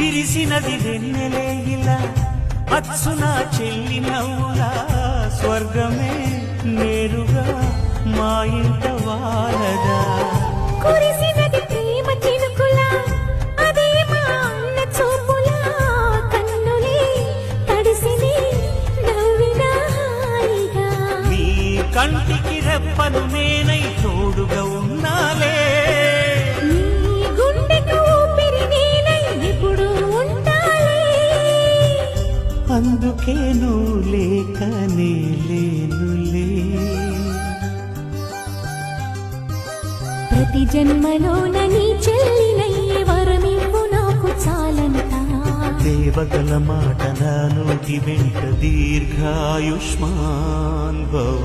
విరిసినది వెన్నెలే ఇలా. అచ్చున చెల్లి నవ్వులా స్వర్గమే నేరుగా మా ఇంట వారదా కురిసినది ప్రేమ చినుకులా అదే మా అన్న చూపులా. కన్నులే తడిసిని నవ్విన హాయిగా నీ కంటికి రెప్పను నేనై అందుకే నువ్వు లేక లేనులే. ప్రతి జన్మలోన నీ చెల్లినయ్యే వరమివ్వు నాకు చాలంతా దేవతల మాట నా నోటి వెంట దీర్ఘాయుష్మాన్ భవ.